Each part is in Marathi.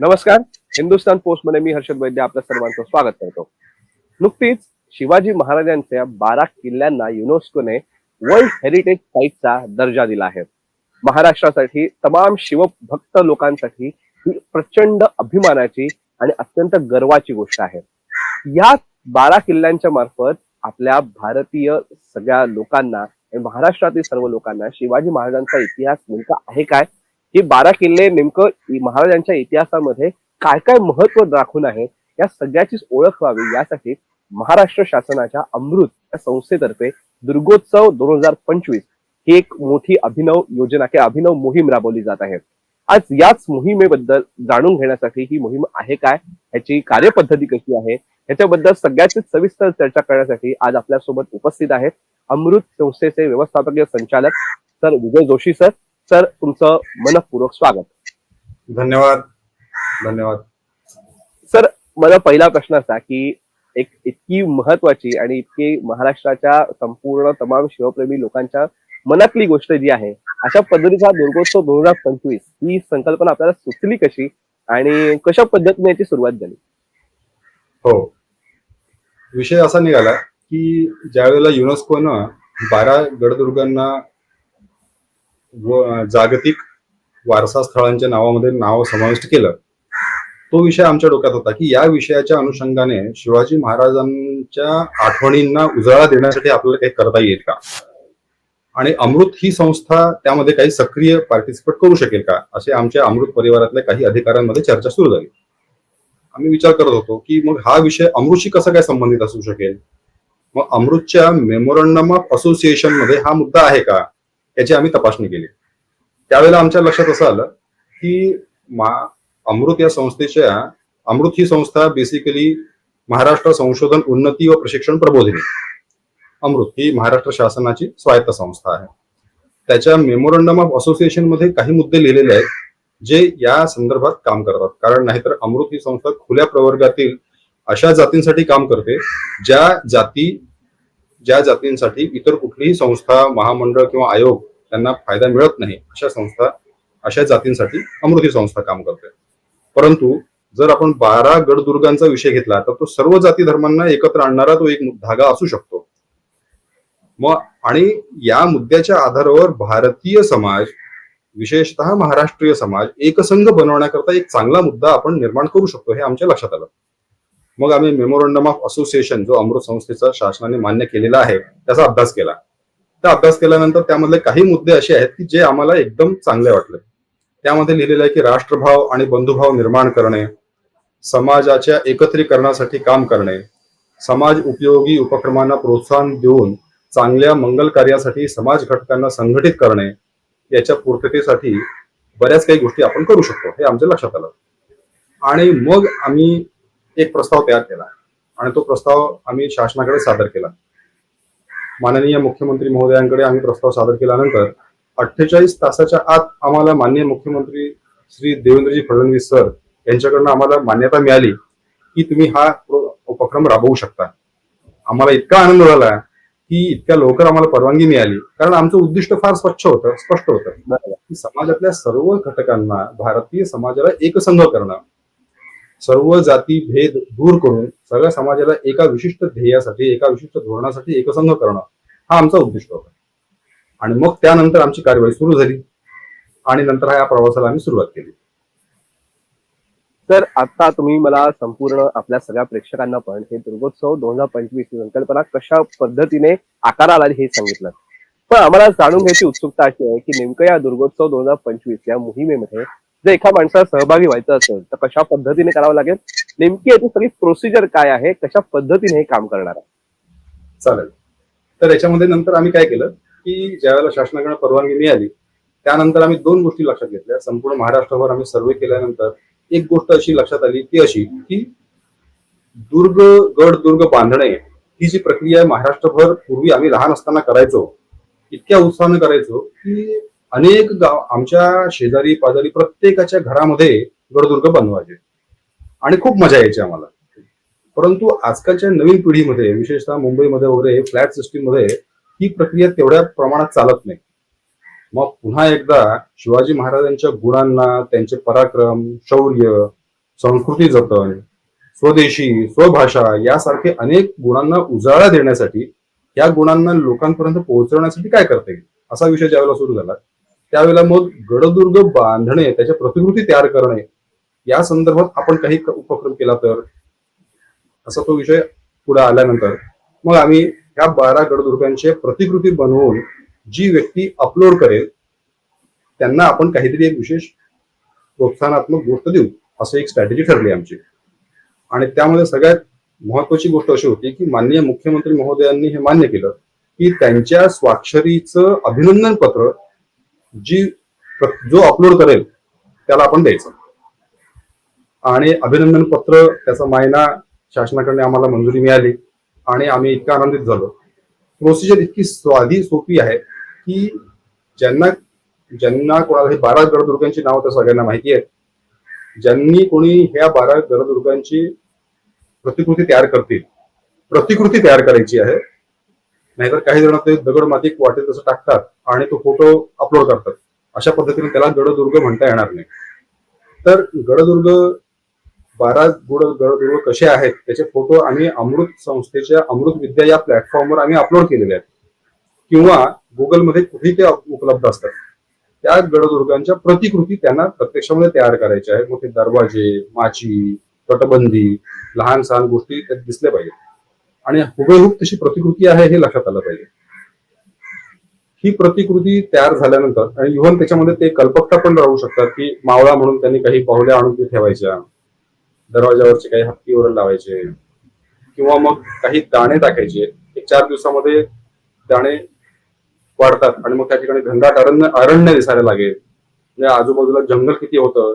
नमस्कार. हिंदुस्थान पोस्टमध्ये मी हर्षद वैद्य आपल्या सर्वांचं स्वागत करतो. नुकतीच शिवाजी महाराजांच्या बारा किल्ल्यांना युनेस्कोने वर्ल्ड हेरिटेज साईटचा दर्जा दिला आहे. महाराष्ट्रासाठी तमाम शिवभक्त लोकांसाठी ही प्रचंड अभिमानाची आणि अत्यंत गर्वाची गोष्ट आहे. या बारा किल्ल्यांच्या मार्फत आपल्या भारतीय सगळ्या लोकांना महाराष्ट्रातील सर्व लोकांना शिवाजी महाराजांचा इतिहास नेमका आहे काय? ही बारा किल्ले नेमकं महाराजांच्या इतिहासामध्ये काय काय महत्त्व राखून आहे या सगळ्याचीच ओळख व्हावी यासाठी महाराष्ट्र शासनाच्या अमृत या संस्थेतर्फे दुर्गोत्सव दोन हजार पंचवीस ही एक मोठी अभिनव योजना किंवा अभिनव मोहीम राबवली जात आहे. आज याच मोहिमेबद्दल जाणून घेण्यासाठी ही मोहीम आहे काय ह्याची कार्यपद्धती कशी आहे ह्याच्याबद्दल सगळ्याची सविस्तर चर्चा करण्यासाठी आज आपल्यासोबत उपस्थित आहेत अमृत संस्थेचे व्यवस्थापकीय संचालक sir Vijay Joshi sir. Sir तुमचं मनपूर्वक स्वागत. धन्यवाद. धन्यवाद. सर मला पहिला प्रश्न असा की एक इतकी महत्वाची आणि इतकी महाराष्ट्राच्या संपूर्ण तमाम शिवप्रेमी लोकांच्या मनातली गोष्ट जी आहे अशा पद्धतीचा दुर्गोत्सव दोन हजार पंचवीस ही संकल्पना आपल्याला सुचली कशी आणि कशा पद्धतीने याची सुरुवात झाली? हो. विषय असा निघाला की ज्यावेळेला युनेस्कोनं बारा गडदुर्गांना व जागतिक वारसा स्थळांच्या नावामध्ये नाव समाविष्ट केलं. तो विषय आमच्या डोक्यात होता की या विषयाच्या अनुषंगाने शिवाजी महाराजांच्या आठवणींना उजाळा देण्यासाठी आपल्याला काही करता येईल का? आणि अमृत ही संस्था त्यामध्ये काही सक्रिय पार्टिसिपेट करू शकेल का? असे आमच्या अमृत परिवारातल्या काही अधिकाऱ्यांमध्ये चर्चा सुरू झाली. आम्ही विचार करत होतो की मग हा विषय अमृतशी कसा काय संबंधित असू शकेल? मग अमृतच्या मेमोरंडम ऑफ असोसिएशनमध्ये हा मुद्दा आहे का? याची आम्ही तपासणी केली. त्यावेळेला आमच्या लक्षात असं आलं की मा- अमृत या संस्थेच्या अमृत ही संस्था बेसिकली महाराष्ट्र संशोधन उन्नती व प्रशिक्षण प्रबोधिनी. अमृत ही महाराष्ट्र शासनाची स्वायत्त संस्था आहे. त्याच्या मेमोरंडम ऑफ असोसिएशनमध्ये काही मुद्दे लिहिलेले आहेत जे या संदर्भात काम करतात. कारण नाहीतर अमृत ही संस्था खुल्या प्रवर्गातील अशा जातींसाठी काम करते ज्या जाती ज्या जातींसाठी इतर कुठलीही संस्था महामंडळ किंवा आयोग त्यांना फायदा मिळत नाही अशा संस्था अशा जातींसाठी अमृती संस्था काम करते. परंतु जर आपण बारा गडदुर्गांचा विषय घेतला तर तो सर्व जाती धर्मांना एकत्र आणणारा तो एक धागा असू शकतो. मग आणि या मुद्द्याच्या आधारावर भारतीय समाज विशेषतः महाराष्ट्रीय समाज एकसंघ बनवण्याकरता एक चांगला मुद्दा आपण निर्माण करू शकतो हे आमच्या लक्षात आलं. मग आम्ही मेमोरंडम ऑफ असोसिएशन जो अमृत संस्थेचा शासनाने मान्य केलेला आहे त्याचा अभ्यास केला. त्या अभ्यास केल्यानंतर त्यामधले काही मुद्दे असे आहेत की जे आम्हाला एकदम चांगले वाटले. त्यामध्ये लिहिलेलं आहे की राष्ट्रभाव आणि बंधुभाव निर्माण करणे समाजाच्या एकत्रीकरणासाठी काम करणे समाज उपयोगी उपक्रमांना प्रोत्साहन देऊन चांगल्या मंगल कार्यासाठी समाज घटकांना संघटित करणे याच्या पूर्ततेसाठी बऱ्याच काही गोष्टी आपण करू शकतो हे आमच्या लक्षात आलं. आणि मग आम्ही एक प्रस्ताव तयार केला आणि तो प्रस्ताव आम्ही शासनाकडे सादर केला. माननीय मुख्यमंत्री महोदयांकडे आम्ही प्रस्ताव सादर केल्यानंतर अठ्ठेचाळीस तासाच्या आत आम्हाला माननीय मुख्यमंत्री श्री देवेंद्रजी फडणवीस सर यांच्याकडनं आम्हाला मान्यता मिळाली की तुम्ही हा उपक्रम राबवू शकता. आम्हाला इतका आनंद झाला की इतक्या लवकर आम्हाला परवानगी मिळाली. कारण आमचं उद्दिष्ट फार स्वच्छ होतं स्पष्ट होतं. की समाजातल्या सर्व घटकांना भारतीय समाजाला एकसंघ करणं सर्व जाती भेद दूर करून सगळ्या समाजाला एका विशिष्ट ध्येयासाठी एका विशिष्ट धोरणासाठी एकसंघ करणं हा आमचा उद्दिष्ट होता. आणि मग त्यानंतर आमची कार्यवाही सुरू झाली आणि नंतर या प्रवासाला आम्ही सुरुवात केली. तर आता तुम्ही मला संपूर्ण आपल्या सगळ्या प्रेक्षकांना पण हे दुर्गोत्सव दोन हजार पंचवीस ही संकल्पना कशा पद्धतीने आकार आला हे सांगितलं? पण आम्हाला जाणून घ्यायची उत्सुकता अशी आहे की नेमकं या दुर्गोत्सव दोन हजार पंचवीस या मोहिमेमध्ये जर एका माणसाला सहभागी व्हायचं असेल तर कशा पद्धतीने करावं लागेल? नेमकी याची सगळी प्रोसिजर काय आहे? कशा पद्धतीने हे काम करणार आहे? चालेल. तर याच्यामध्ये नंतर आम्ही काय केलं की ज्यावेळेला शासनाकडे परवानगी मिळाली त्यानंतर आम्ही दोन गोष्टी लक्षात घेतल्या. संपूर्ण महाराष्ट्रभर आम्ही सर्वे केल्यानंतर एक गोष्ट अशी लक्षात आली ती अशी की दुर्ग गड दुर्ग बांधणे ही जी प्रक्रिया महाराष्ट्रभर पूर्वी आम्ही लहान असताना करायचो इतक्या उत्साहानं करायचो की अनेक गाव आमच्या शेजारी पाजारी प्रत्येकाच्या घरामध्ये गडदुर्ग बनवायचे. आणि खूप मजा यायची आम्हाला. परंतु आजकालच्या नवीन पिढीमध्ये विशेषतः मुंबईमध्ये वगैरे फ्लॅट सिस्टीममध्ये ही प्रक्रिया तेवढ्या प्रमाणात चालत नाही. मग पुन्हा एकदा शिवाजी महाराजांच्या गुणांना त्यांचे पराक्रम शौर्य संस्कृती जतन स्वदेशी स्वभाषा यासारखे अनेक गुणांना उजाळा देण्यासाठी या गुणांना लोकांपर्यंत पोहोचवण्यासाठी काय करता येईल? असा विषय ज्यावेळेला सुरू झाला त्यावेळेला मग गडदुर्ग बांधणे त्याच्या प्रतिकृती तयार करणे या संदर्भात आपण काही उपक्रम केला तर? असा तो विषय पुढे आल्यानंतर. मग आम्ही ह्या बारा गडदुर्गांचे प्रतिकृती बनवून जी व्यक्ती अपलोड करेल त्यांना आपण काहीतरी एक विशेष प्रोत्साहनात्मक गोष्ट देऊ असं एक स्ट्रॅटेजी ठरली आमची. आणि त्यामध्ये सगळ्यात महत्वाची गोष्ट अशी होती की माननीय मुख्यमंत्री महोदयांनी हे मान्य केलं की त्यांच्या स्वाक्षरीचं अभिनंदन पत्र जी जो अपलोड करेल त्याला आपण द्यायचं. आणि अभिनंदन पत्र त्याचा मायना शासनाकडे आम्हाला मंजुरी मिळाली आणि आम्ही इतका आनंदित झालो. प्रोसिजर इतकी स्वाधी सोपी आहे की ज्यांना ज्यांना कोणाला हे बारा गडदुर्गांची नाव तर सगळ्यांना माहिती आहे ज्यांनी कोणी ह्या बारा गडदुर्गांची प्रतिकृती तयार करतील प्रतिकृती तयार करायची आहे नाहीतर काही जण ते दगड माती वाटेल तसं टाकतात आणि तो फोटो अपलोड करतात. अशा पद्धतीने त्याला गडदुर्ग म्हणता येणार नाही. तर गडदुर्ग बारा गुड गडदुर्ग कसे आहेत त्याचे फोटो आम्ही अमृत संस्थेच्या अमृत विद्या या प्लॅटफॉर्मवर आम्ही अपलोड केलेले आहेत. किंवा गुगलमध्ये कुठेही ते उपलब्ध असतात. त्या गडदुर्गांच्या प्रतिकृती त्यांना प्रत्यक्षामध्ये तयार करायच्या आहेत. मग ते दरवाजे माची तटबंदी लहान सहान गोष्टी त्यात दिसल्या पाहिजेत. आणि हुबेहूब तशी प्रतिकृती आहे हे लक्षात आलं पाहिजे. ही प्रतिकृती तयार झाल्यानंतर आणि इव्हन त्याच्यामध्ये ते कल्पकता पण राहू शकतात की मावळा म्हणून त्यांनी काही पाहुल्या आणून ते ठेवायच्या दरवाजावरचे काही हत्तीवर लावायचे किंवा मग काही दाणे टाकायचे. एक चार दिवसामध्ये दाणे वाढतात आणि मग त्या ठिकाणी घनदाट अरण्य अरण्य दिसायला लागेल. म्हणजे आजूबाजूला जंगल किती होतं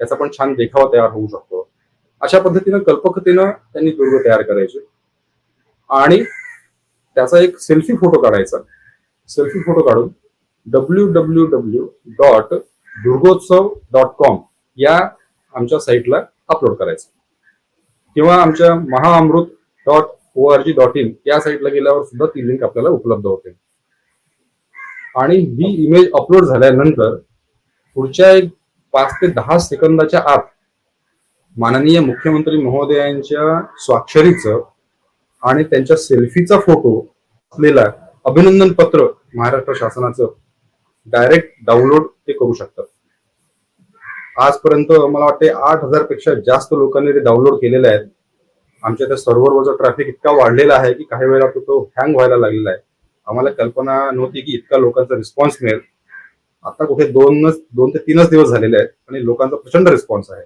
याचा पण छान देखावा तयार होऊ शकतो. अशा पद्धतीनं कल्पकतेनं त्यांनी दुर्ग तयार करायचे. आणि त्याचा एक सेल्फी फोटो काढायचा. सेल्फी फोटो काढून W W W dot Durgotsav dot com या आमच्या साईटला अपलोड करायचं. किंवा आमच्या Mahaamrut dot O R G dot in या साईटला गेल्यावर सुद्धा ती लिंक आपल्याला उपलब्ध होते. आणि ही इमेज अपलोड झाल्यानंतर पुढच्या एक पाच ते दहा सेकंदाच्या आत माननीय मुख्यमंत्री महोदयांच्या स्वाक्षरीचं आणि त्यांच्या सेल्फीचा फोटो असलेला अभिनंदन पत्र महाराष्ट्र शासनाचं डायरेक्ट डाउनलोड ते करू शकतात. आजपर्यंत मला वाटते आठ हजारपेक्षा जास्त लोकांनी ते डाउनलोड केलेले आहेत. आमच्या त्या सर्व्हरवरचा ट्रॅफिक इतका वाढलेला आहे की काही वेळेला तो- तो हँग व्हायला लागलेला आहे. आम्हाला कल्पना नव्हती की इतका लोकांचा रिस्पॉन्स मिळेल. आता कुठे दोनच दोन ते तीनच दिवस झालेले आहेत आणि लोकांचा प्रचंड रिस्पॉन्स आहे.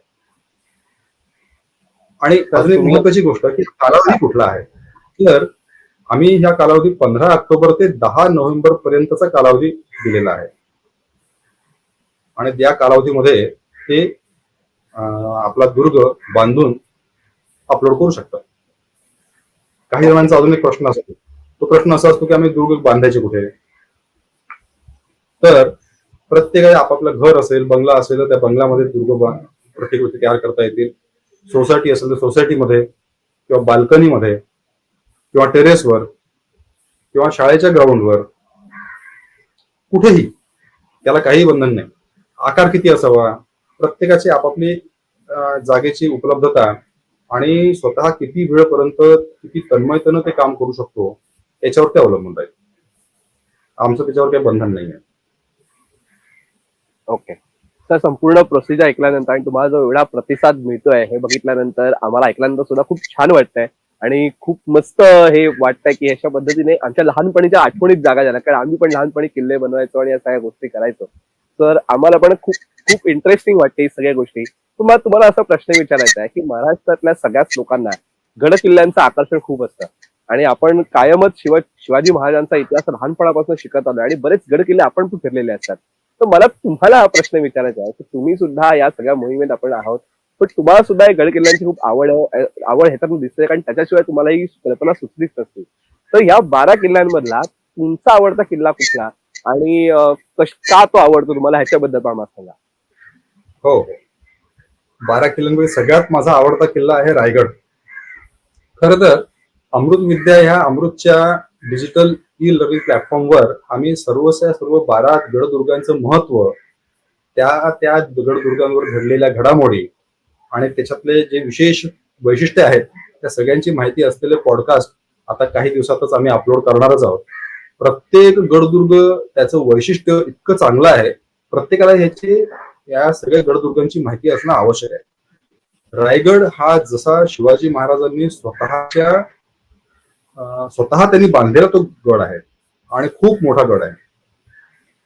आणि अजून एक महत्वाची गोष्ट की कालावधी कुठला आहे? तर आम्ही ह्या कालावधी पंधरा ऑक्टोबर ते दहा नोव्हेंबर पर्यंतचा कालावधी दिलेला आहे. आणि त्या कालावधीमध्ये ते आपला दुर्ग बांधून अपलोड करू शकतात. काही जणांचा अजून एक प्रश्न असतो. तो प्रश्न असा असतो की आम्ही दुर्ग बांधायचे कुठे? तर प्रत्येकाचे आपापलं घर असेल बंगला असेल तर त्या बंगल्यामध्ये दुर्ग प्रत्येक प्रतिकृती तयार करता येतील. सोसायटी असेल तर सोसायटीमध्ये किंवा बाल्कनीमध्ये किंवा टेरेसवर किंवा शाळेच्या ग्राउंडवर कुठेही त्याला काही बंधन नाही. आकार किती असावा? प्रत्येकाची आपापली जागेची उपलब्धता आणि स्वतः किती वेळपर्यंत किती तन्मयतेनं ते काम करू शकतो याच्यावर ते अवलंबून राहील. आमचं त्याच्यावर काही बंधन नाही आहे ओके तर संपूर्ण प्रोसिजर ऐकल्यानंतर आणि तुम्हाला जो एवढा प्रतिसाद मिळतोय हे बघितल्यानंतर आम्हाला ऐकल्यानंतर सुद्धा खूप छान वाटतंय. आणि खूप मस्त हे वाटतंय की अशा पद्धतीने आमच्या लहानपणीच्या आठवणीत जागा झाल्या. कारण आम्ही पण लहानपणी किल्ले बनवायचो आणि या सगळ्या गोष्टी करायचो. तर आम्हाला पण खूप खूप इंटरेस्टिंग वाटते ही सगळ्या गोष्टी. तुम्हाला तुम्हाला असा प्रश्न विचारायचा आहे की महाराष्ट्रातल्या सगळ्याच लोकांना गड किल्ल्यांचं आकर्षण खूप असतं. आणि आपण कायमच शिवा शिवाजी महाराजांचा इतिहास लहानपणापासून शिकत आलो आणि बरेच गड किल्ले आपण पण फिरलेले असतात. तर मला तुम्हाला हा प्रश्न विचारायचा आहे की तुम्ही सुद्धा या सगळ्या मोहिमेत आपण आहोत. पण तुम्हाला सुद्धा या गड किल्ल्यांची खूप आवड आहे- आवड ह्याच्यातून दिसते कारण त्याच्याशिवाय तुम्हाला ही कल्पना सुचलीच नसते. तर ह्या बारा किल्ल्यांमधला तुमचा आवडता किल्ला कुठला? आणि कश- का तो आवडतो तुम्हाला? ह्याच्याबद्दल पण मला सांगा. हो. हो बारा किल्ल्यांमध्ये सगळ्यात माझा आवडता किल्ला आहे रायगड. खर तर अमृत विद्या ह्या अमृतच्या डिजिटल ई लर्निंग प्लॅटफॉर्मवर आम्ही सर्वच्या सर्व बारा गडदुर्गांचं महत्त्व त्या त्या गडदुर्गांवर घडलेल्या घडामोडी आणि त्याच्यातले जे विशेष वैशिष्ट्य आहेत त्या सगळ्यांची माहिती असलेले पॉडकास्ट आता काही दिवसातच आम्ही अपलोड करणारच आहोत. प्रत्येक गडदुर्ग त्याचं वैशिष्ट्य इतकं चांगलं आहे प्रत्येकाला ह्याची या सगळ्या गडदुर्गांची माहिती असणं आवश्यक आहे. रायगड हा जसा शिवाजी महाराजांनी स्वतःच्या स्वतः त्यांनी बांधलेला तो गड आहे आणि खूप मोठा गड आहे.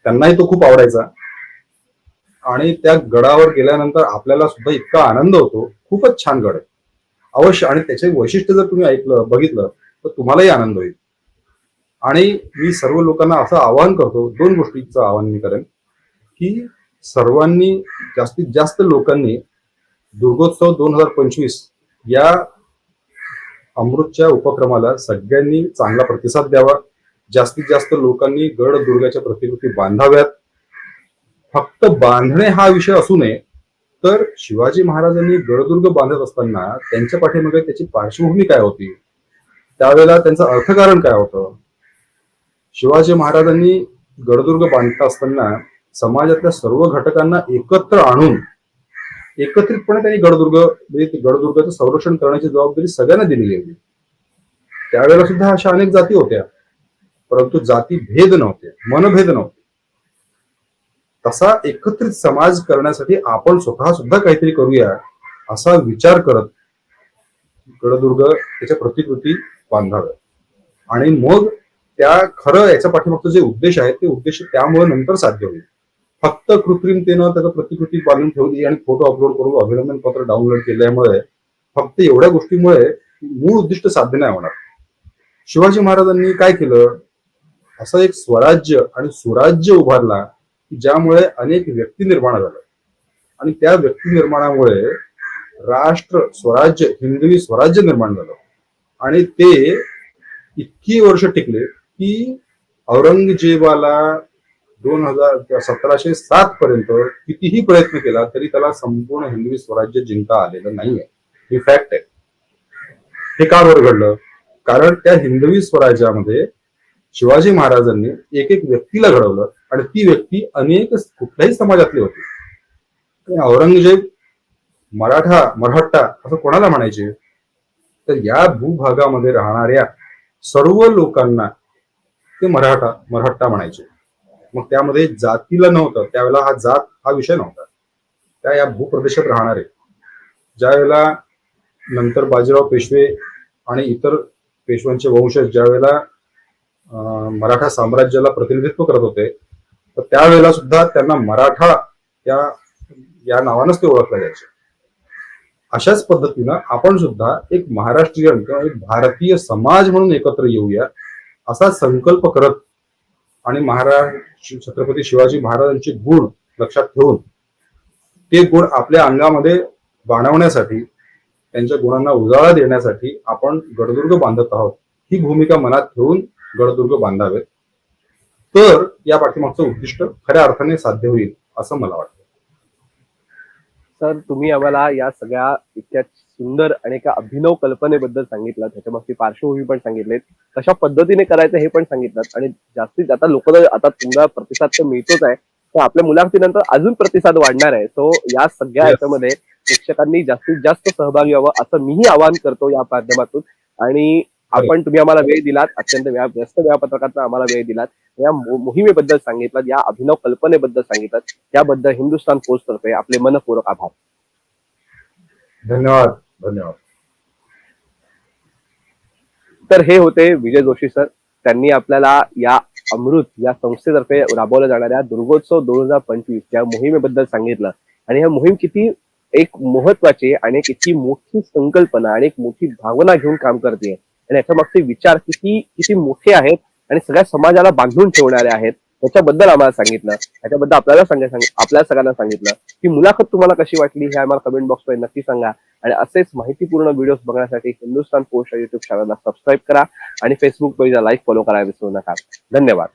त्यांनाही तो खूप आवडायचा. आणि त्या गडावर गेल्यानंतर आपल्याला सुद्धा इतका आनंद होतो. खूपच छान गड आहे. अवश्य आणि त्याचे वैशिष्ट्य जर तुम्ही ऐकलं बघितलं तर तुम्हालाही आनंद होईल. आणि मी सर्व लोकांना असं आवाहन करतो दोन गोष्टींचं आवाहन मी करेन की सर्वांनी जास्तीत जास्त लोकांनी दुर्गोत्सव दोन हजार पंचवीस या अमृतच्या उपक्रमाला सगळ्यांनी चांगला प्रतिसाद द्यावा. जास्तीत जास्त लोकांनी गड दुर्गाच्या प्रतिकृती बांधाव्यात. फक्त बांधणे हा विषय असू नये तर शिवाजी महाराजांनी गडदुर्ग बांधत असताना त्यांच्या पाठीमागे त्याची पार्श्वभूमी काय होती? त्यावेळेला त्यांचं अर्थकारण काय होतं? शिवाजी महाराजांनी गडदुर्ग बांधत असताना समाजातल्या सर्व घटकांना एकत्र आणून एकत्रितपणे त्यांनी गडदुर्ग म्हणजे गडदुर्गचं गडदुर्गाचं संरक्षण करण्याची जबाबदारी सगळ्यांना दिलेली होती. त्यावेळेला सुद्धा अशा अनेक जाती होत्या परंतु जाती भेद नव्हते मनभेद नव्हते. तसा एकत्रित समाज करण्यासाठी आपण स्वतः सुद्धा काहीतरी करूया असा विचार करत गडदुर्ग त्याच्या प्रतिकृती बांधाव्या. आणि मग त्या खरं याच्या पाठीमागचं जे उद्देश आहे ते उद्देश त्यामुळे नंतर साध्य होईल. फक्त कृत्रिमतेनं त्याचं प्रतिकृती बांधून ठेवली आणि फोटो अपलोड करून अभिनंदन पत्र डाउनलोड केल्यामुळे फक्त एवढ्या गोष्टीमुळे मूळ उद्दिष्ट साध्य नाही होणार. शिवाजी महाराजांनी काय केलं? असं एक स्वराज्य आणि सुराज्य उभारला ज्यामुळे अनेक व्यक्ती निर्माण झाल्या आणि त्या व्यक्ती निर्माणामुळे राष्ट्र स्वराज्य हिंदवी स्वराज्य निर्माण झालं. आणि ते इतकी वर्ष टिकले की औरंगजेबाला दोन हजार सतराशे सात पर्यंत कितीही प्रयत्न केला तरी त्याला संपूर्ण हिंदवी स्वराज्य जिंकता आलेलं नाहीये. ही फॅक्ट आहे. हे का बरं घडलं? कारण त्या हिंदवी स्वराज्यामध्ये शिवाजी महाराजांनी एक एक व्यक्तीला घडवलं. आणि ती व्यक्ती अनेक कुठल्याही समाजातली होती. औरंगजेब मराठा मराठा असं कोणाला म्हणायचे? तर या भूभागामध्ये राहणाऱ्या सर्व लोकांना ते मराठा मराठा म्हणायचे. मग त्यामध्ये जातीला नव्हतं. त्यावेळेला हा जात हा विषय नव्हता. त्या या भूप्रदेशात राहणारे. ज्या वेळेला नंतर बाजीराव पेशवे आणि इतर पेशव्यांचे वंशज ज्या वेळेला मराठा साम्राज्याला प्रतिनिधित्व करत होते तर त्यावेळेला सुद्धा त्यांना मराठा या या नावानंच ते ओळखले जायचे. अशाच पद्धतीनं आपण सुद्धा एक महाराष्ट्रीयन किंवा एक भारतीय समाज म्हणून एकत्र येऊया असा संकल्प करत आणि महाराज छत्रपती शिवाजी महाराजांचे गुण लक्षात ठेवून ते गुण आपल्या अंगामध्ये बाणवण्यासाठी त्यांच्या गुणांना उजाळा देण्यासाठी आपण गडदुर्ग बांधत आहोत. ही भूमिका मनात ठेवून गडदुर्ग बांधावेत. तर या पाठीमागचं उद्दिष्ट खऱ्या अर्थाने साध्य होईल असं मला वाटतं. सर तुम्ही आम्हाला या सगळ्या इतक्या सुंदर आणि एका अभिनव कल्पनेबद्दल सांगितलं त्याच्यामागची पार्श्वभूमी पण सांगितलेत कशा पद्धतीने करायचं हे पण सांगितलं आणि जास्तीत आता लोक आता तुम्हाला प्रतिसाद तर मिळतोच आहे. तर आपल्या मुलाखतीनंतर अजून प्रतिसाद वाढणार आहे. सो या सगळ्या. याच्यामध्ये प्रेक्षकांनी जास्तीत जास्त सहभागी व्हावं असं मीही आवाहन करतो या माध्यमातून. आणि आपण तुम्ही आम्हाला वेळ दिलात अत्यंत व्या- व्यस्त वेळापत्रकात आम्हाला वेळ दिलात या मोहिमेबद्दल सांगितलं या अभिनव कल्पनेबद्दल सांगितलं त्याबद्दल हिंदुस्थान पोस्ट तर्फे आपले मनपूर्वक आभार. धन्यवाद धन्यवाद. तर हे होते विजय जोशी सर. त्यांनी आपल्याला या अमृत या संस्थेतर्फे राबवल्या जाणाऱ्या दुर्गोत्सव दोन हजार पंचवीस या मोहिमेबद्दल सांगितलं आणि ही मोहीम किती एक महत्वाची आणि इतकी मोठी संकल्पना आणि एक मोठी भावना घेऊन काम करते आणि याच्या मागचे विचार किती किती मोठे आहेत आणि सगळ्या समाजाला बांधून ठेवणारे आहेत त्याच्याबद्दल आम्हाला सांगितलं. त्याच्याबद्दल आपल्याला सांगा सांग- आपल्या सगळ्यांना सांगितलं. की मुलाखत तुम्हाला कशी वाटली हे आम्हाला कमेंट बॉक्समध्ये नक्की सांगा. आणि असेच माहितीपूर्ण व्हिडिओज बघण्यासाठी हिंदुस्तान पोस्ट युट्यूब चॅनलला सबस्क्राईब करा. आणि फेसबुक पेजला लाईक फॉलो करायला विसरू नका. धन्यवाद.